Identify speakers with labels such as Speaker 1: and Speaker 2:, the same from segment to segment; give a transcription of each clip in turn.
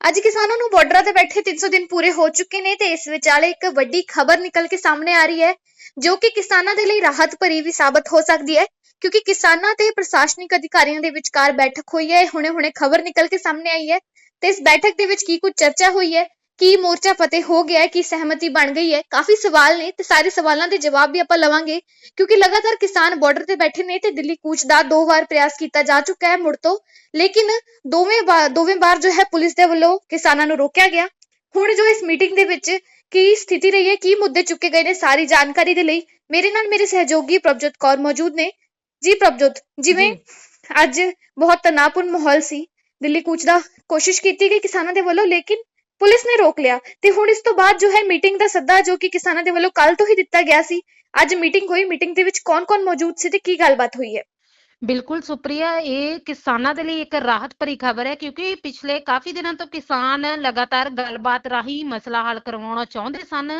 Speaker 1: ਅੱਜ ਕਿਸਾਨਾਂ ਨੂੰ ਬਾਰਡਰਾਂ ਤੇ ਬੈਠੇ 300 ਦਿਨ ਪੂਰੇ ਹੋ ਚੁੱਕੇ ਨੇ ਤੇ ਇਸ ਵਿਚਾਲੇ ਇੱਕ ਵੱਡੀ ਖਬਰ ਨਿਕਲ ਕੇ ਸਾਹਮਣੇ ਆ ਰਹੀ ਹੈ, ਜੋ ਕਿ ਕਿਸਾਨਾਂ ਦੇ ਲਈ ਰਾਹਤ ਭਰੀ ਵੀ ਸਾਬਤ ਹੋ ਸਕਦੀ ਹੈ, ਕਿਉਂਕਿ ਕਿਸਾਨਾਂ ਤੇ ਪ੍ਰਸ਼ਾਸਨਿਕ ਅਧਿਕਾਰੀਆਂ ਦੇ ਵਿਚਕਾਰ ਬੈਠਕ ਹੋਈ ਹੈ ਹੁਣੇ-ਹੁਣੇ ਖਬਰ ਨਿਕਲ ਕੇ ਸਾਹਮਣੇ ਆਈ ਹੈ ਤੇ ਇਸ ਬੈਠਕ ਦੇ ਵਿੱਚ ਕੀ ਕੁਝ ਚਰਚਾ ਹੋਈ ਹੈ ਕੀ ਮੋਰਚਾ ਫਤਿਹ ਹੋ ਗਿਆ ਹੈ ਕੀ ਸਹਿਮਤੀ ਬਣ ਗਈ ਹੈ? ਕਾਫੀ ਸਵਾਲ ਨੇ ਤੇ ਸਾਰੇ ਸਵਾਲਾਂ ਦੇ ਜਵਾਬ ਵੀ ਆਪਾਂ ਲਵਾਂਗੇ ਕਿਉਂਕਿ ਲਗਾਤਾਰ ਕਿਸਾਨ ਬਾਰਡਰ ਤੇ ਬੈਠੇ ਨੇ ਤੇ ਦਿੱਲੀ ਕੂਚ ਦਾ ਦੋ ਵਾਰ ਪ੍ਰਯਾਸ ਕੀਤਾ ਜਾ ਚੁੱਕਾ ਹੈ ਮੁੜ ਤੋਂ ਲੇਕਿਨ ਦੋਵੇਂ ਵਾਰ ਦੋਵੇਂ ਵਾਰ ਜੋ ਹੈ ਪੁਲਿਸ ਦੇ ਵੱਲੋਂ ਕਿਸਾਨਾਂ ਨੂੰ ਰੋਕਿਆ ਗਿਆ। ਹੁਣ ਜੋ ਇਸ ਮੀਟਿੰਗ ਦੇ ਵਿੱਚ ਕੀ ਸਥਿਤੀ ਰਹੀ ਹੈ ਕੀ ਮੁੱਦੇ ਚੁੱਕੇ ਗਏ ਨੇ ਸਾਰੀ ਜਾਣਕਾਰੀ ਦੇ ਲਈ ਮੇਰੇ ਨਾਲ ਮੇਰੇ ਸਹਿਯੋਗੀ ਪ੍ਰਭਜੋਤ ਕੌਰ ਮੌਜੂਦ ਨੇ। ਜੀ ਪ੍ਰਭਜੋਤ ਜਿਵੇਂ ਅੱਜ ਬਹੁਤ ਤਣਾਅਪੂਰਨ ਮਾਹੌਲ ਸੀ ਦਿੱਲੀ ਕੂਚ ਦਾ ਕੋਸ਼ਿਸ਼ ਕੀਤੀ ਗਈ ਕਿਸਾਨਾਂ ਦੇ ਵੱਲੋਂ ਲੇਕਿਨ ਪੁਲਿਸ ਨੇ ਰੋਕ ਲਿਆ ਤੇ ਹੁਣ ਇਸ ਤੋਂ ਬਾਅਦ ਜੋ ਹੈ ਮੀਟਿੰਗ ਦਾ ਸੱਦਾ ਜੋ ਕਿ ਕਿਸਾਨਾਂ ਦੇ ਵੱਲੋਂ ਕੱਲ ਤੋਂ ਹੀ ਦਿੱਤਾ ਗਿਆ ਸੀ, ਅੱਜ ਮੀਟਿੰਗ ਹੋਈ, ਮੀਟਿੰਗ ਦੇ ਵਿੱਚ ਕੌਣ-ਕੌਣ ਮੌਜੂਦ ਸੀ ਤੇ ਕੀ ਗੱਲਬਾਤ ਹੋਈ ਹੈ?
Speaker 2: ਬਿਲਕੁਲ ਸੁਪ੍ਰਿਆ, ਇਹ ਕਿਸਾਨਾਂ ਦੇ ਲਈ ਇੱਕ ਰਾਹਤ ਭਰੀ ਖਬਰ ਹੈ ਕਿਉਂਕਿ ਪਿਛਲੇ ਕਾਫੀ ਦਿਨਾਂ ਤੋਂ ਕਿਸਾਨ ਲਗਾਤਾਰ ਗੱਲਬਾਤ ਰਾਹੀਂ ਮਸਲਾ ਹੱਲ ਕਰਵਾਉਣਾ ਚਾਹੁੰਦੇ ਸਨ।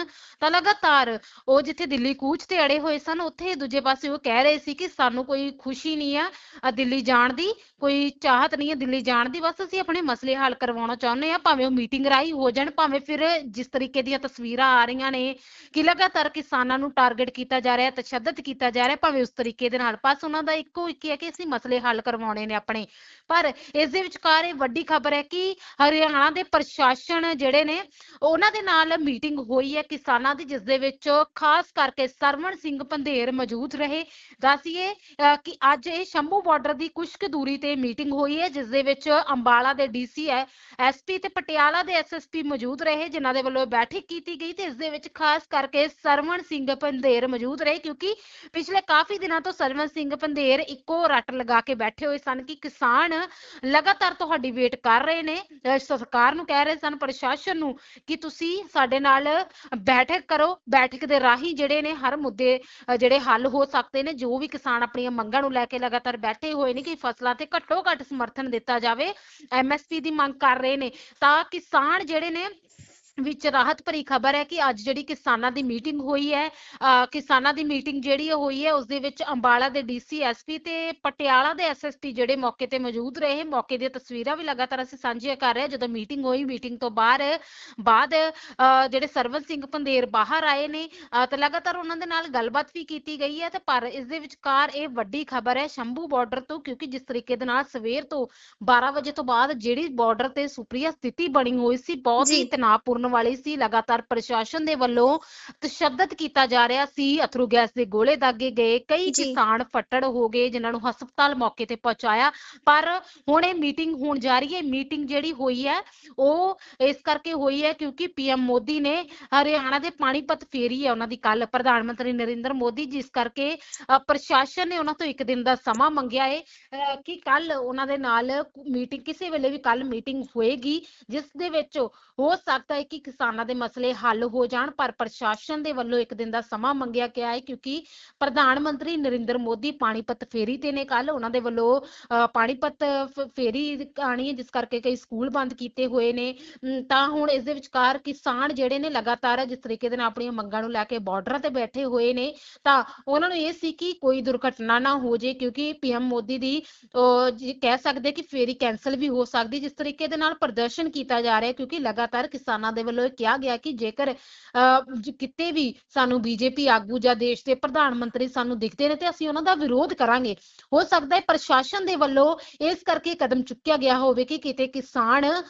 Speaker 2: ਤਾਂ ਲਗਾਤਾਰ ਉਹ ਜਿੱਥੇ ਦਿੱਲੀ ਕੂਚ ਤੇ ਅੜੇ ਹੋਏ ਸਨ, ਉੱਥੇ ਦੂਜੇ ਪਾਸੇ ਉਹ ਕਹਿ ਰਹੇ ਸੀ ਕਿ ਸਾਨੂੰ ਕੋਈ ਖੁਸ਼ੀ ਨਹੀਂ ਆ ਦਿੱਲੀ ਜਾਣ ਦੀ, ਕੋਈ ਚਾਹਤ ਨਹੀਂ ਹੈ ਦਿੱਲੀ ਜਾਣ ਦੀ, ਬਸ ਅਸੀਂ ਆਪਣੇ ਮਸਲੇ ਹੱਲ ਕਰਵਾਉਣਾ ਚਾਹੁੰਦੇ ਆ ਭਾਵੇਂ ਉਹ ਮੀਟਿੰਗ ਰਾਹੀਂ ਹੋ ਜਾਣ, ਭਾਵੇਂ ਫਿਰ ਜਿਸ ਤਰੀਕੇ ਦੀਆਂ ਤਸਵੀਰਾਂ ਆ ਰਹੀਆਂ ਨੇ ਕਿ ਲਗਾਤਾਰ ਕਿਸਾਨਾਂ ਨੂੰ ਟਾਰਗੇਟ ਕੀਤਾ ਜਾ ਰਿਹਾ, ਤਸ਼ੱਦਦ ਕੀਤਾ ਜਾ ਰਿਹਾ, ਭਾਵੇਂ ਉਸ ਤਰੀਕੇ ਦੇ ਨਾਲ, ਬਸ ਉਹਨਾਂ ਦਾ ਇੱਕੋ ਇੱਕ ਹੀ ਹੈ ਕਿ ਅਸੀਂ ਮਸਲੇ ਹੱਲ ਕਰਵਾਉਣੇ ਨੇ ਆਪਣੇ। ਪਰ ਇਸ ਦੇ ਵਿਚਕਾਰ ਇਹ ਵੱਡੀ ਖਬਰ ਹੈ ਕਿ ਹਰਿਆਣਾ ਦੇ ਪ੍ਰਸ਼ਾਸਨ ਜਿਹੜੇ ਨੇ, ਉਹਨਾਂ ਦੇ ਨਾਲ ਮੀਟਿੰਗ ਹੋਈ ਹੈ ਕਿਸਾਨਾਂ ਦੀ ਜਿਸ ਦੇ ਵਿੱਚ ਖਾਸ ਕਰਕੇ ਸਰਵਣ ਸਿੰਘ ਪੰਧੇਰ ਮੌਜੂਦ ਰਹੇ। ਦੱਸੀਏ ਕਿ ਅੱਜ ਇਹ ਸ਼ੰਭੂ ਬਾਰਡਰ ਦੀ ਕੁਝ ਕੁ ਦੂਰੀ ਤੇ ਮੀਟਿੰਗ ਹੋਈ ਹੈ ਜਿਸ ਦੇ ਵਿੱਚ ਅੰਬਾਲਾ ਦੇ ਡੀਸੀ ਹੈ ਐਸਪੀ ਤੇ ਪਟਿਆਲਾ ਦੇ ਐਸਐਸਪੀ ਮੌਜੂਦ ਰਹੇ, ਜਿਨ੍ਹਾਂ ਦੇ ਵੱਲੋਂ ਬੈਠਕ ਕੀਤੀ ਗਈ ਤੇ ਇਸ ਦੇ ਵਿੱਚ ਖਾਸ ਕਰਕੇ ਸਰਵਣ ਸਿੰਘ ਪੰਧੇਰ ਮੌਜੂਦ ਰਹੇ, ਕਿਉਂਕਿ ਪਿਛਲੇ ਕਾਫੀ ਦਿਨਾਂ ਤੋਂ ਸਰਵਣ ਸਿੰਘ ਪੰਧੇਰ ਇੱਕੋ ਰੱਟ ਲਗਾ ਕੇ ਬੈਠੇ ਹੋਏ ਸਨ ਕਿ ਕਿਸਾਨ ਲਗਾਤਾਰ ਤੁਹਾਡੀ ਵੇਟ ਕਰ ਰਹੇ ਨੇ। ਸਰਕਾਰ ਨੂੰ ਕਹਿ ਰਹੇ ਸਨ, ਪ੍ਰਸ਼ਾਸਨ ਨੂੰ ਕਿ ਤੁਸੀਂ ਸਾਡੇ ਨਾਲ ਬੈਠਕ ਕਰੋ। ਬੈਠਕ ਦੇ ਰਾਹੀਂ ਜਿਹੜੇ ਨੇ ਹਰ ਮੁੱਦੇ ਜਿਹੜੇ ਹੱਲ ਹੋ ਸਕਦੇ ਨੇ, ਜੋ ਵੀ ਕਿਸਾਨ ਆਪਣੀਆਂ ਮੰਗਾਂ ਨੂੰ ਲੈ ਕੇ ਲਗਾਤਾਰ ਬੈਠੇ ਹੋਏ ਨੇ ਕਿ ਫਸਲਾਂ ਤੇ ਘੱਟੋ ਘੱਟ ਸਮਰਥਨ ਦਿੱਤਾ ਜਾਵੇ ਐਮਐਸਪੀ ਦੀ ਮੰਗ ਕਰ ਰਹੇ ਨੇ। ਤਾਂ ਕਿਸਾਨ ਜਿਹੜੇ ਨੇ ਵਿੱਚ ਰਾਹਤ ਭਰੀ ਖਬਰ ਹੈ ਕਿ ਅੱਜ ਜਿਹੜੀ ਕਿਸਾਨਾਂ ਦੀ ਮੀਟਿੰਗ ਹੋਈ ਹੈ ਕਿਸਾਨਾਂ ਦੀ ਮੀਟਿੰਗ ਜਿਹੜੀ ਹੋਈ ਹੈ ਉਸ ਦੇ ਵਿੱਚ ਅੰਬਾਲਾ ਦੇ ਡੀਸੀ ਐਸਪੀ ਤੇ ਪਟਿਆਲਾ ਦੇ ਐਸਐਸਪੀ ਜਿਹੜੇ ਮੌਕੇ ਤੇ ਮੌਜੂਦ ਰਹੇ ਮੌਕੇ ਦੀਆਂ ਤਸਵੀਰਾਂ ਵੀ ਲਗਾਤਾਰ ਅਸੀਂ ਸਾਂਝੀਆਂ ਕਰ ਰਹੇ ਹਾਂ ਜਦੋਂ ਮੀਟਿੰਗ ਹੋਈ ਮੀਟਿੰਗ ਤੋਂ ਬਾਅਦ ਬਾਅਦ ਜਿਹੜੇ ਸਰਵਨ ਸਿੰਘ ਪੰਧੇਰ ਬਾਹਰ ਆਏ ਨੇ ਤੇ ਲਗਾਤਾਰ ਉਹਨਾਂ ਦੇ ਨਾਲ ਗੱਲਬਾਤ ਵੀ ਕੀਤੀ ਗਈ ਹੈ ਤੇ ਪਰ ਇਸ ਦੇ ਵਿਚਕਾਰ ਇਹ ਵੱਡੀ ਖਬਰ ਹੈ ਸ਼ੰਭੂ ਬਾਰਡਰ ਤੋਂ ਕਿਉਂਕਿ ਜਿਸ ਤਰੀਕੇ ਦੇ ਨਾਲ ਸਵੇਰ ਤੋਂ 12 ਵਜੇ ਤੋਂ ਬਾਅਦ ਜਿਹੜੀ ਬਾਰਡਰ ਤੇ ਸੁਪਰੀਆ ਸਥਿਤੀ ਬਣੀ ਹੋਈ ਸੀ ਬਹੁਤ ਹੀ। ਤਣਾਅਪੂਰਨ ਵਾਲੀ ਸੀ। ਲਗਾਤਾਰ ਪ੍ਰਸ਼ਾਸਨ ਦੇ ਵੱਲੋਂ ਤਸ਼ੱਦਦ ਕੀਤਾ ਜਾ ਰਿਹਾ ਸੀ। ਅਥਰੂ ਗੈਸ ਦੇ ਗੋਲੇ ਦਾਗੇ ਗਏ। ਕਈ। ਕਿਸਾਨ ਫੱਟੜ ਹੋ ਗਏ ਜਿਨ੍ਹਾਂ ਨੂੰ ਹਸਪਤਾਲ ਮੌਕੇ ਤੇ ਪਹੁੰਚਾਇਆ। ਪਰ ਹੁਣ ਇਹ ਮੀਟਿੰਗ ਹੋਣ ਜਾ ਰਹੀ ਹੈ। ਮੀਟਿੰਗ ਜਿਹੜੀ ਹੋਈ ਹੈ ਉਹ ਇਸ ਕਰਕੇ ਹੋਈ ਹੈ ਕਿਉਂਕਿ ਪੀਐਮ ਮੋਦੀ ਨੇ ਹਰਿਆਣਾ ਦੇ ਪਾਣੀਪਤ ਫੇਰੀ ਹੈ ਉਹਨਾਂ ਦੀ ਕੱਲ ਪ੍ਰਧਾਨ ਮੰਤਰੀ ਨਰਿੰਦਰ ਮੋਦੀ ਜਿਸ ਕਰਕੇ ਪ੍ਰਸ਼ਾਸਨ ਨੇ ਉਹਨਾਂ ਤੋਂ ਇੱਕ ਦਿਨ ਦਾ ਸਮਾਂ ਮੰਗਿਆ ਹੈ ਕਿ ਕੱਲ ਉਹਨਾਂ ਦੇ ਨਾਲ ਮੀਟਿੰਗ ਕਿਸੇ ਵੇਲੇ ਵੀ ਕੱਲ ਮੀਟਿੰਗ ਹੋਏਗੀ ਜਿਸ ਦੇ ਵਿੱਚ ਹੋ ਸਕਦਾ ਹੈ ਕਿ ਕਿਸਾਨਾਂ ਦੇ ਮਸਲੇ ਹੱਲ ਹੋ ਜਾਣ ਪਰ ਪ੍ਰਸ਼ਾਸਨ ਦੇ ਵੱਲੋਂ ਇੱਕ ਦਿਨ ਦਾ ਸਮਾਂ ਮੰਗਿਆ ਗਿਆ ਹੈ ਕਿਉਂਕਿ ਪ੍ਰਧਾਨ ਮੰਤਰੀ ਨਰਿੰਦਰ ਮੋਦੀ ਪਾਣੀਪਤ ਫੇਰੀ ਤੇ ਨੇ ਕੱਲ ਉਹਨਾਂ ਦੇ ਵੱਲੋਂ ਪਾਣੀਪਤ ਫੇਰੀ ਆਣੀ ਹੈ ਜਿਸ ਕਰਕੇ ਕਈ ਸਕੂਲ ਬੰਦ ਕੀਤੇ ਹੋਏ ਨੇ। ਤਾਂ ਹੁਣ ਇਸ ਦੇ ਵਿਚਕਾਰ ਕਿਸਾਨ ਜਿਹੜੇ ਨੇ ਲਗਾਤਾਰ ਜਿਸ ਤਰੀਕੇ ਦੇ ਨਾਲ ਆਪਣੀਆਂ ਮੰਗਾਂ ਨੂੰ ਲੈ ਕੇ ਬਾਰਡਰਾਂ ਤੇ ਬੈਠੇ ਹੋਏ ਨੇ ਤਾਂ ਉਹਨਾਂ ਨੂੰ ਇਹ ਸੀ ਕਿ ਕੋਈ ਦੁਰਘਟਨਾ ਨਾ ਹੋ ਜੇ ਕਿਉਂਕਿ ਪੀਐਮ ਮੋਦੀ ਦੀ ਅਹ, ਕਹਿ ਸਕਦੇ ਕਿ ਫੇਰੀ ਕੈਨਸਲ ਵੀ ਹੋ ਸਕਦੀ ਜਿਸ ਤਰੀਕੇ ਦੇ ਨਾਲ ਪ੍ਰਦਰਸ਼ਨ ਕੀਤਾ ਜਾ ਰਿਹਾ ਕਿਉਂਕਿ ਲਗਾਤਾਰ ਕਿਸਾਨਾਂ ਦੇ ਵੱਲੋਂ ਇਹ ਕਿਹਾ ਗਿਆ ਕਿ ਜੇਕਰ ਕਿਤੇ ਵੀ ਸਾਨੂੰ ਬੀਜੇਪੀ ਆਗੂ ਜਾਂ ਦੇਸ਼ ਦੇ ਪ੍ਰਧਾਨ ਮੰਤਰੀ ਸਾਨੂੰ ਦਿਖਦੇ ਨੇ ਤੇ ਅਸੀਂ ਉਹਨਾਂ ਦਾ ਵਿਰੋਧ ਕਰਾਂਗੇ ਹੋ ਸਕਦਾ ਹੈ ਪ੍ਰਸ਼ਾਸਨ ਦੇ ਵੱਲੋਂ ਇਸ ਕਰਕੇ ਕਦਮ ਚੁੱਕਿਆ ਗਿਆ ਹੋਵੇ ਕਿ ਕਿਤੇ ਕਿਸਾਨ ਅਹ,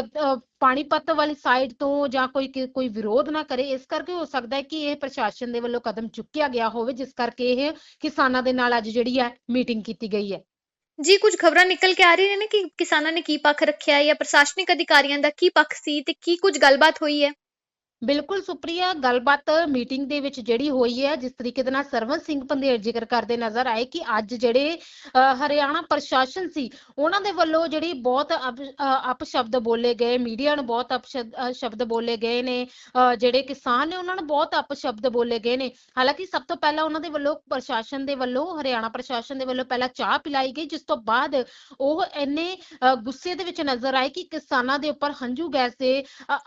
Speaker 2: ਅਹ, ਪਾਣੀਪਤ ਵਾਲੀ ਸਾਈਡ ਤੋਂ ਜਾਂ ਕੋਈ ਕੋਈ ਵਿਰੋਧ ਨਾ ਕਰੇ ਇਸ ਕਰਕੇ ਹੋ ਸਕਦਾ ਹੈ ਕਿ ਇਹ ਪ੍ਰਸ਼ਾਸਨ ਦੇ ਵੱਲੋਂ ਕਦਮ ਚੁੱਕਿਆ ਗਿਆ ਹੋਵੇ ਜਿਸ ਕਰਕੇ ਇਹ ਕਿਸਾਨਾਂ ਦੇ ਨਾਲ ਅੱਜ ਜਿਹੜੀ ਹੈ ਮੀਟਿੰਗ ਕੀਤੀ ਗਈ ਹੈ।
Speaker 1: ਜੀ, ਕੁਝ ਖਬਰਾਂ ਨਿਕਲ ਕੇ ਆ ਰਹੀਆਂ ਨੇ ਕਿ ਕਿਸਾਨਾਂ ਨੇ ਕੀ ਪੱਖ ਰੱਖਿਆ ਜਾਂ ਪ੍ਰਸ਼ਾਸਨਿਕ ਅਧਿਕਾਰੀਆਂ ਦਾ ਕੀ ਪੱਖ ਸੀ ਤੇ ਕੀ ਕੁਝ ਗੱਲਬਾਤ ਹੋਈ ਹੈ?
Speaker 2: ਬਿਲਕੁਲ ਸੁਪ੍ਰਿਆ, ਗੱਲਬਾਤ ਮੀਟਿੰਗ ਦੇ ਵਿੱਚ ਜਿਹੜੀ ਹੋਈ ਹੈ, ਜਿਸ ਤਰੀਕੇ ਦੇ ਨਾਲ ਸਰਵਨ ਸਿੰਘ ਪੰਧੇਰ ਜ਼ਿਕਰ ਕਰਦੇ ਨਜ਼ਰ ਆਏ ਕਿ ਅੱਜ ਜਿਹੜੇ ਹਰਿਆਣਾ ਪ੍ਰਸ਼ਾਸਨ ਸੀ, ਉਹਨਾਂ ਦੇ ਵੱਲੋਂ ਜਿਹੜੀ ਬਹੁਤ ਅਪ- ਅਪਸ਼ਬਦ ਬੋਲੇ ਗਏ, ਮੀਡੀਆ ਨੂੰ ਬਹੁਤ ਅਪਸ਼ਬਦ ਸ਼ਬਦ ਬੋਲੇ ਗਏ ਨੇ ਜਿਹੜੇ ਕਿਸਾਨ ਨੇ ਉਹਨਾਂ ਨੂੰ ਬਹੁਤ ਅਪਸ਼ਬਦ ਬੋਲੇ ਗਏ ਨੇ। ਹਾਲਾਂਕਿ ਸਭ ਤੋਂ ਪਹਿਲਾਂ ਉਹਨਾਂ ਦੇ ਵੱਲੋਂ ਪ੍ਰਸ਼ਾਸਨ ਦੇ ਵੱਲੋਂ, ਹਰਿਆਣਾ ਪ੍ਰਸ਼ਾਸਨ ਦੇ ਵੱਲੋਂ ਪਹਿਲਾਂ ਚਾਹ ਪਿਲਾਈ ਗਈ, ਜਿਸ ਤੋਂ ਬਾਅਦ ਉਹ ਇੰਨੇ ਗੁੱਸੇ ਦੇ ਵਿੱਚ ਨਜ਼ਰ ਆਏ ਕਿ ਕਿਸਾਨਾਂ ਦੇ ਉੱਪਰ ਹੰਝੂ ਗੈਸ ਦੇ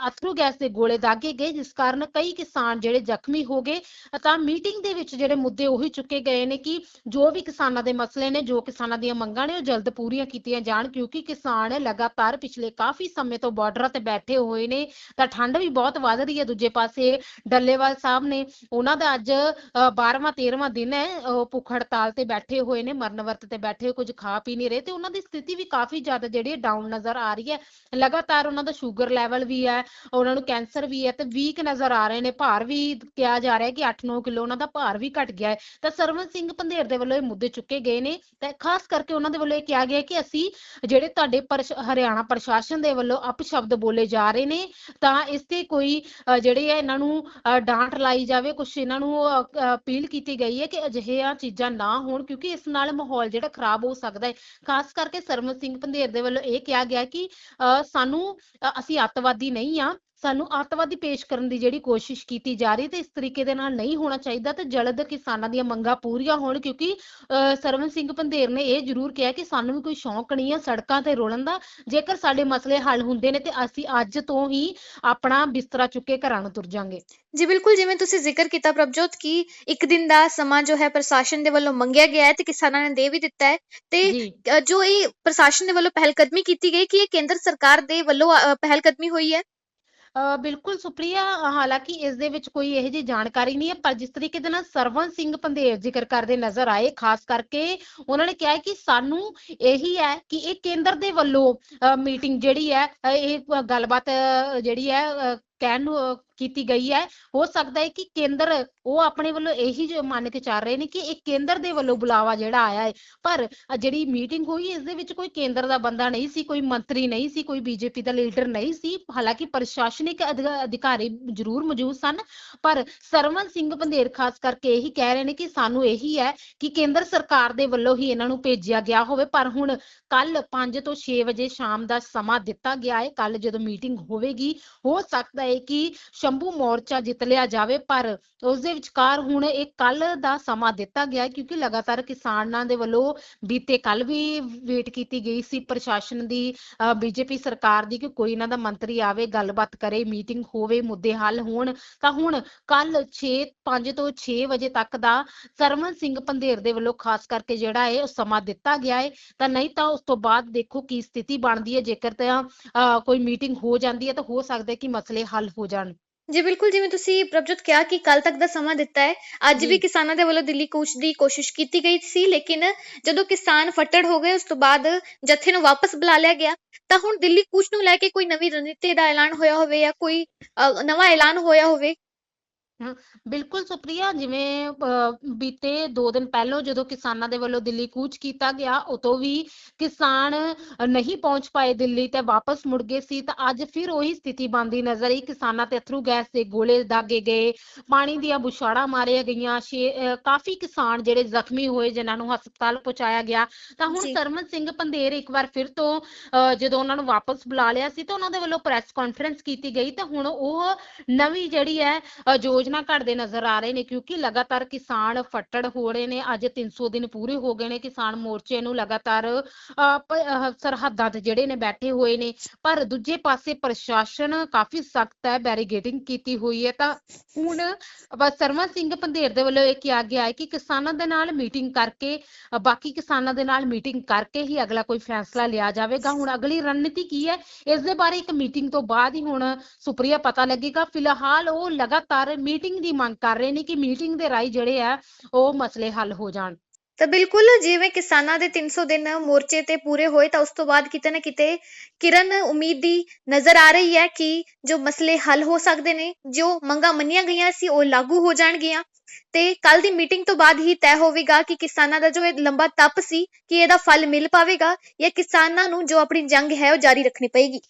Speaker 2: ਅਥਰੂ ਗੈਸ ਦੇ ਗੋਲੇ ਦਾਗੇ ਗਏ ਜਿਸ ਕਾਰਨ ਕਈ ਕਿਸਾਨ ਜਿਹੜੇ ਜ਼ਖਮੀ ਹੋ ਗਏ ਤਾਂ ਮੀਟਿੰਗ ਦੇ ਵਿੱਚ ਜਿਹੜੇ ਮੁੱਦੇ ਉਹੀ ਚੁੱਕੇ ਗਏ ਨੇ ਕਿ ਜੋ ਵੀ ਕਿਸਾਨਾਂ ਦੇ ਮਸਲੇ ਨੇ ਜੋ ਕਿਸਾਨਾਂ ਦੀਆਂ ਮੰਗਾਂ ਨੇ ਉਹ ਜਲਦ ਪੂਰੀਆਂ ਕੀਤੀਆਂ ਜਾਣ ਕਿਉਂਕਿ ਕਿਸਾਨ ਲਗਾਤਾਰ ਪਿਛਲੇ ਕਾਫੀ ਸਮੇਂ ਤੋਂ ਬਾਰਡਰਾਂ ਤੇ ਬੈਠੇ ਹੋਏ ਨੇ ਤਾਂ ਠੰਡ ਵੀ ਬਹੁਤ ਵੱਧ ਰਹੀ ਹੈ। ਦੂਜੇ ਪਾਸੇ ਡੱਲੇਵਾਲ ਸਾਹਿਬ ਨੇ ਉਹਨਾਂ ਦਾ ਅੱਜ 12ਵਾਂ 13ਵਾਂ ਦਿਨ ਹੈ ਉਹ ਭੁੱਖ ਹੜਤਾਲ ਤੇ ਬੈਠੇ ਹੋਏ ਨੇ ਮਰਨ ਵਰਤ ਤੇ ਬੈਠੇ ਹੋਏ, ਕੁਝ ਖਾ ਪੀ ਨਹੀਂ ਰਹੇ ਤੇ ਉਹਨਾਂ ਦੀ ਸਥਿਤੀ ਵੀ ਕਾਫੀ ਜ਼ਿਆਦਾ ਜਿਹੜੀ ਡਾਊਨ ਨਜ਼ਰ ਆ ਰਹੀ ਹੈ। ਲਗਾਤਾਰ ਉਹਨਾਂ ਦਾ ਸ਼ੂਗਰ ਲੈਵਲ ਵੀ ਹੈ ਉਹਨਾਂ ਨੂੰ ਕੈਂਸਰ ਵੀ ਹੈ ਤੇ ਵੀਕ ਨਜ਼ਰ ਆ ਰਹੇ ਨੇ ਭਾਰ ਵੀ ਕਿਹਾ ਜਾ ਰਿਹਾ ਹੈ ਕਿ 8-9 ਕਿਲੋ ਉਹਨਾਂ ਦਾ ਭਾਰ ਵੀ ਘਟ ਗਿਆ ਹੈ। ਤਾਂ ਸਰਵਨ ਸਿੰਘ ਪੰਧੇਰ ਦੇ ਵੱਲੋਂ ਇਹ ਮੁੱਦੇ ਚੁੱਕੇ ਗਏ ਨੇ। ਤੇ ਖਾਸ ਕਰਕੇ ਉਹਨਾਂ ਦੇ ਵੱਲੋਂ ਇਹ ਕਿਹਾ ਗਿਆ ਕਿ ਅਸੀਂ ਜਿਹੜੇ ਤੁਹਾਡੇ ਹਰਿਆਣਾ ਪ੍ਰਸ਼ਾਸਨ ਦੇ ਵੱਲੋਂ ਅਪਸ਼ਬਦ ਬੋਲੇ ਜਾ ਰਹੇ ਨੇ ਤਾਂ ਇਸ ਤੇ ਕੋਈ ਜਿਹੜੇ ਹੈ ਇਹਨਾਂ ਨੂੰ ਡਾਂਟ ਲਾਈ ਜਾਵੇ ਕੁਝ ਇਹਨਾਂ ਨੂੰ ਅਪੀਲ ਕੀਤੀ ਗਈ ਹੈ ਕਿ ਅਜਿਹੀਆਂ ਚੀਜ਼ਾਂ ਨਾ ਹੋਣ ਕਿਉਂਕਿ ਇਸ ਨਾਲ ਮਾਹੌਲ ਜਿਹੜਾ ਖਰਾਬ ਹੋ ਸਕਦਾ ਹੈ। ਖਾਸ ਕਰਕੇ ਸਰਮਨ ਸਿੰਘ ਪੰਧੇਰ ਦੇ ਵੱਲੋਂ ਇਹ ਕਿਹਾ ਗਿਆ ਕਿ ਅ, ਸਾਨੂੰ ਅਸੀਂ ਅੱਤਵਾਦੀ ਨਹੀਂ ਆ ਸਾਨੂੰ ਅੱਤਵਾਦੀ ਪੇਸ਼ ਕਰਨ ਦੀ ਜਿਹੜੀ ਕੋਸ਼ਿਸ਼ ਕੀਤੀ ਜਾ ਰਹੀ ਤੇ ਇਸ ਤਰੀਕੇ ਦੇ ਨਾਲ ਨਹੀਂ ਹੋਣਾ ਚਾਹੀਦਾ ਤੇ ਜਲਦ ਕਿਸਾਨਾਂ ਦੀਆਂ ਮੰਗਾਂ ਪੂਰੀਆਂ ਹੋਣ ਕਿਉਂਕਿ ਸਰਵਨ ਸਿੰਘ ਪੰਧੇਰ ਨੇ ਇਹ ਜ਼ਰੂਰ ਕਿਹਾ ਕਿ ਸਾਨੂੰ ਵੀ ਕੋਈ ਸ਼ੌਂਕ ਨਹੀਂ ਹੈ ਸੜਕਾਂ ਤੇ ਰੋਲਣ ਦਾ ਜੇਕਰ ਸਾਡੇ ਮਸਲੇ ਹੱਲ ਹੁੰਦੇ ਨੇ ਤੇ ਅਸੀਂ ਅੱਜ ਤੋਂ ਹੀ ਆਪਣਾ ਬਿਸਤਰਾ ਚੁੱਕ ਕੇ ਘਰਾਂ ਨੂੰ ਤੁਰ ਜਾਾਂਗੇ।
Speaker 1: ਜੀ ਬਿਲਕੁਲ ਜਿਵੇਂ ਤੁਸੀਂ ਜ਼ਿਕਰ ਕੀਤਾ ਪ੍ਰਭਜੋਤ ਕਿ ਇੱਕ ਦਿਨ ਦਾ ਸਮਾਂ ਜੋ ਹੈ ਪ੍ਰਸ਼ਾਸਨ ਦੇ ਵੱਲੋਂ ਮੰਗਿਆ ਗਿਆ ਹੈ ਤੇ ਕਿਸਾਨਾਂ ਨੇ ਦੇ ਵੀ ਦਿੱਤਾ ਹੈ ਤੇ
Speaker 2: ਜੀ।
Speaker 1: ਇਹ ਪ੍ਰਸ਼ਾਸਨ ਦੇ ਵੱਲੋਂ ਪਹਿਲਕਦਮੀ ਕੀਤੀ ਗਈ ਕਿ ਇਹ ਕੇਂਦਰ ਸਰਕਾਰ ਦੇ ਵੱਲੋਂ ਪਹਿਲਕਦਮੀ ਹੋਈ ਹੈ।
Speaker 2: ਬਿਲਕੁਲ ਸੁਪਰੀਆ, ਹਾਲਾਂਕਿ ਇਸ ਦੇ ਵਿੱਚ ਕੋਈ ਇਹੋ ਜਿਹੀ ਜਾਣਕਾਰੀ ਨਹੀਂ ਹੈ, ਪਰ ਜਿਸ ਤਰੀਕੇ ਦੇ ਨਾਲ ਸਰਵਨ ਸਿੰਘ ਪੰਧੇਰ ਜ਼ਿਕਰ ਕਰਦੇ ਨਜ਼ਰ ਆਏ, ਖਾਸ ਕਰਕੇ ਉਹਨਾਂ ਨੇ ਕਿਹਾ ਕਿ ਸਾਨੂੰ ਇਹੀ ਹੈ ਕਿ ਇਹ ਕੇਂਦਰ ਦੇ ਵੱਲੋਂ ਮੀਟਿੰਗ ਜਿਹੜੀ ਹੈ, ਇਹ ਗੱਲਬਾਤ ਜਿਹੜੀ ਹੈ ਕਹਿਣ ਨੂੰ ਕੀਤੀ ਗਈ ਹੈ। ਹੋ ਸਕਦਾ ਹੈ ਕਿ ਕੇਂਦਰ ਉਹ ਆਪਣੇ ਵੱਲੋਂ ਇਹੀ ਜੋ ਮੰਨ ਕੇ ਚੱਲ ਰਹੇ ਨੇ ਕਿ ਇਹ ਕੇਂਦਰ ਦੇ ਵੱਲੋਂ ਬੁਲਾਵਾ ਜਿਹੜਾ ਆਇਆ ਹੈ। ਪਰ ਜਿਹੜੀ ਮੀਟਿੰਗ ਹੋਈ, ਇਸ ਦੇ ਵਿੱਚ ਕੋਈ ਕੇਂਦਰ ਦਾ ਬੰਦਾ ਨਹੀਂ ਸੀ, ਕੋਈ ਮੰਤਰੀ ਨਹੀਂ ਸੀ, ਕੋਈ ਬੀਜੇਪੀ ਦਾ ਲੀਡਰ ਨਹੀਂ ਸੀ। ਹਾਲਾਂਕਿ ਪ੍ਰਸ਼ਾਸਨਿਕ ਅਧਿਕਾਰੀ ਜ਼ਰੂਰ ਮੌਜੂਦ ਸਨ। ਪਰ ਸਰਵਨ ਸਿੰਘ ਪੰਧੇਰ ਖਾਸ ਕਰਕੇ ਇਹੀ ਕਹਿ ਰਹੇ ਨੇ ਕਿ ਸਾਨੂੰ ਇਹੀ ਹੈ ਕਿ ਕੇਂਦਰ ਸਰਕਾਰ ਦੇ ਵੱਲੋਂ ਹੀ ਇਹਨਾਂ ਨੂੰ ਭੇਜਿਆ ਗਿਆ ਹੋਵੇ। ਪਰ ਹੁਣ ਕੱਲ 5 ਤੋਂ 6 ਵਜੇ ਸ਼ਾਮ ਦਾ ਸਮਾਂ ਦਿੱਤਾ ਗਿਆ ਹੈ। ਕੱਲ ਜਦੋਂ ਮੀਟਿੰਗ ਹੋਵੇਗੀ, ਹੋ ਸਕਦਾ ਹੈ ਕਿ ਸ਼ੰਭੂ ਮੋਰਚਾ ਜਿੱਤ ਲਿਆ ਜਾਵੇ, ਪਰ ਉਸ ਦੇ ਵਿਚਕਾਰ ਹੁਣ ਇਹ ਕੱਲ ਦਾ ਸਮਾਂ ਦਿੱਤਾ ਗਿਆ ਕਿਉਂਕਿ ਲਗਾਤਾਰ ਕਿਸਾਨਾਂ ਦੇ ਵੱਲੋਂ ਬੀਤੇ ਕੱਲ ਵੀ ਵੇਟ ਕੀਤੀ ਗਈ ਸੀ ਪ੍ਰਸ਼ਾਸਨ ਦੀ ਬੀਜੇਪੀ ਸਰਕਾਰ ਦੀ ਕਿ ਕੋਈ ਇਹਨਾਂ ਦਾ ਮੰਤਰੀ ਆਵੇ, ਗੱਲਬਾਤ ਕਰੇ, ਮੀਟਿੰਗ ਹੋਵੇ, ਮੁੱਦੇ ਹੱਲ ਹੋਣ, ਤਾਂ ਹੁਣ ਕੱਲ 6 5 ਤੋਂ 6 ਵਜੇ ਤੱਕ ਦਾ ਸਰਵਨ ਸਿੰਘ ਪੰਧੇਰ ਦੇ ਵੱਲੋਂ ਖਾਸ ਕਰਕੇ ਜਿਹੜਾ ਹੈ ਉਹ ਸਮਾਂ ਦਿੱਤਾ ਗਿਆ ਹੈ, ਤਾਂ ਨਹੀਂ ਤਾਂ ਉਸ ਤੋਂ ਬਾਅਦ ਦੇਖੋ ਕੀ ਸਥਿਤੀ ਬਣਦੀ ਹੈ, ਜੇਕਰ ਤਾਂ ਕੋਈ ਮੀਟਿੰਗ ਹੋ ਜਾਂਦੀ ਹੈ, ਤਾਂ ਹੋ ਸਕਦਾ ਹੈ ਕਿ ਮਸਲੇ ਹੱਲ ਹੋ ਜਾਣ
Speaker 1: ਜੀ ਬਿਲਕੁਲ ਜਿਵੇਂ ਤੁਸੀਂ ਪ੍ਰਭਜੋਤ ਕਿਹਾ ਕਿ ਕੱਲ ਤੱਕ ਦਾ ਸਮਾਂ ਦਿੱਤਾ ਹੈ ਅੱਜ ਵੀ। ਕਿਸਾਨਾਂ ਦੇ ਵੱਲੋਂ ਦਿੱਲੀ ਕੂਚ ਦੀ ਕੋਸ਼ਿਸ਼ ਕੀਤੀ ਗਈ ਸੀ ਲੇਕਿਨ ਜਦੋਂ ਕਿਸਾਨ ਫੱਟੜ ਹੋ ਗਏ ਉਸ ਤੋਂ ਬਾਅਦ ਜੱਥੇ ਨੂੰ ਵਾਪਸ ਬੁਲਾ ਲਿਆ ਗਿਆ ਤਾਂ ਹੁਣ ਦਿੱਲੀ ਕੂਚ ਨੂੰ ਲੈ ਕੇ ਕੋਈ ਨਵੀਂ ਰਣਨੀਤੀ ਦਾ ਐਲਾਨ ਹੋਇਆ ਹੋਵੇ ਜਾਂ ਕੋਈ ਨਵਾਂ ਐਲਾਨ ਹੋਇਆ ਹੋਵੇ
Speaker 2: ਬਿਲਕੁਲ ਸੁਪਰੀਆ ਜਿਵੇਂ ਬੀਤੇ 2 ਦਿਨ ਪਹਿਲਾਂ ਜਦੋਂ ਕਿਸਾਨਾਂ ਦੇ ਵੱਲੋਂ ਦਿੱਲੀ ਕੂਚ ਕੀਤਾ ਗਿਆ ਉਦੋਂ ਵੀ ਕਿਸਾਨ ਨਹੀਂ ਪਹੁੰਚ ਪਾਏ ਦਿੱਲੀ ਤੇ ਵਾਪਸ ਮੁੜ ਗਏ ਸੀ ਤਾਂ ਅੱਜ ਫਿਰ ਉਹੀ ਸਥਿਤੀ ਬਣਦੀ ਨਜ਼ਰ ਆਈ ਕਿਸਾਨਾਂ ਤੇ ਅਥਰੂ ਗੈਸ ਦੇ ਗੋਲੇ ਦਾਗੇ ਗਏ ਪਾਣੀ ਦੀਆਂ ਬੁਛਾੜਾਂ ਮਾਰੀਆਂ ਗਈਆਂ ਕਾਫੀ ਕਿਸਾਨ ਜਿਹੜੇ ਜ਼ਖਮੀ ਹੋਏ ਜਿਨ੍ਹਾਂ ਨੂੰ ਹਸਪਤਾਲ ਪਹੁੰਚਾਇਆ ਗਿਆ ਤਾਂ ਹੁਣ
Speaker 1: ਜੀ।
Speaker 2: ਸਰਮਨ ਸਿੰਘ ਪੰਧੇਰ ਇੱਕ ਵਾਰ ਫਿਰ ਤੋਂ ਜਦੋਂ ਉਹਨਾਂ ਨੂੰ ਵਾਪਸ ਬੁਲਾ ਲਿਆ ਸੀ ਤਾਂ ਉਹਨਾਂ ਦੇ ਵੱਲੋਂ ਪ੍ਰੈਸ ਕਾਨਫਰੰਸ ਕੀਤੀ ਗਈ ਤਾਂ ਹੁਣ ਉਹ ਨਵੀਂ ਜਿਹੜੀ ਹੈ ਅ, ਯੋਜਨਾ ਘੜਦੇ ਨਜ਼ਰ ਆ ਰਹੇ ਨੇ ਕਿਉਂਕਿ ਲਗਾਤਾਰ ਕਿਸਾਨ ਫੱਟੜ ਹੋ ਰਹੇ ਨੇ। ਅੱਜ 300 ਦਿਨ ਪੂਰੇ ਹੋ ਗਏ ਨੇ ਕਿਸਾਨ ਮੋਰਚੇ ਨੂੰ ਲਗਾਤਾਰ ਸਰਹੱਦਾਂ ਤੇ ਜਿਹੜੇ ਨੇ ਬੈਠੇ ਹੋਏ ਨੇ। ਪਰ ਦੂਜੇ ਪਾਸੇ ਪ੍ਰਸ਼ਾਸਨ ਕਾਫੀ ਸਖਤ ਹੈ ਬੈਰੀਗੇਡਿੰਗ ਕੀਤੀ ਹੋਈ ਹੈ। ਤਾਂ ਹੁਣ ਬਸ ਸਿੰਘ ਪੰਧੇਰ ਦੇ ਵੱਲੋਂ ਇਹ ਕਿਹਾ ਗਿਆ ਹੈ ਕਿ ਕਿਸਾਨਾਂ ਦੇ ਨਾਲ ਮੀਟਿੰਗ ਕਰਕੇ, ਬਾਕੀ ਕਿਸਾਨਾਂ ਦੇ ਨਾਲ ਮੀਟਿੰਗ ਕਰਕੇ ਹੀ ਅਗਲਾ ਕੋਈ ਫੈਸਲਾ ਲਿਆ ਜਾਵੇਗਾ। ਹੁਣ ਅਗਲੀ ਰਣਨੀਤੀ ਕੀ ਹੈ? ਇਸ ਦੇ ਬਾਰੇ ਇੱਕ ਮੀਟਿੰਗ ਤੋਂ ਬਾਅਦ ਹੀ ਹੁਣ ਸੁਪਰੀਆ ਪਤਾ ਲੱਗੇਗਾ। ਫਿਲਹਾਲ ਉਹ ਲਗਾਤਾਰ ਮੀਟਿੰਗ ਦੀ ਮੰਗ ਕਰ ਰਹੇ ਨੇ ਕਿ ਮੀਟਿੰਗ ਦੇ ਰਾਹੀਂ ਜਿਹੜੇ ਆ, ਉਹ ਮਸਲੇ ਹੱਲ ਹੋ ਜਾਣ।
Speaker 1: ਤਾਂ ਬਿਲਕੁਲ ਜਿਵੇਂ ਕਿਸਾਨਾਂ ਦੇ 300 ਦਿਨ ਮੋਰਚੇ ਤੇ ਪੂਰੇ ਹੋਏ, ਤਾਂ ਉਸ ਤੋਂ ਬਾਅਦ ਕਿਤੇ ਨਾ ਕਿਤੇ ਕਿਰਨ ਉਮੀਦ ਦੀ ਨਜ਼ਰ ਆ ਰਹੀ ਹੈ ਕਿ ਜੋ ਮਸਲੇ ਹੱਲ ਹੋ ਸਕਦੇ ਨੇ, ਜੋ ਮੰਗਾਂ ਮੰਨੀਆਂ ਗਈਆਂ ਸੀ, ਉਹ ਲਾਗੂ ਹੋ ਜਾਣਗੀਆਂ। ਤੇ ਕੱਲ ਦੀ ਮੀਟਿੰਗ ਤੋਂ ਬਾਅਦ ਹੀ ਤੈਅ ਹੋਵੇਗਾ ਕਿ ਕਿਸਾਨਾਂ ਦਾ ਜੋ ਇਹ ਲੰਬਾ ਤਪ ਸੀ, ਕਿ ਇਹਦਾ ਫਲ ਮਿਲ ਪਾਵੇਗਾ ਜਾਂ ਕਿਸਾਨਾਂ ਨੂੰ ਜੋ ਆਪਣੀ ਜੰਗ ਹੈ, ਉਹ ਜਾਰੀ ਰੱਖਣੀ ਪਏਗੀ।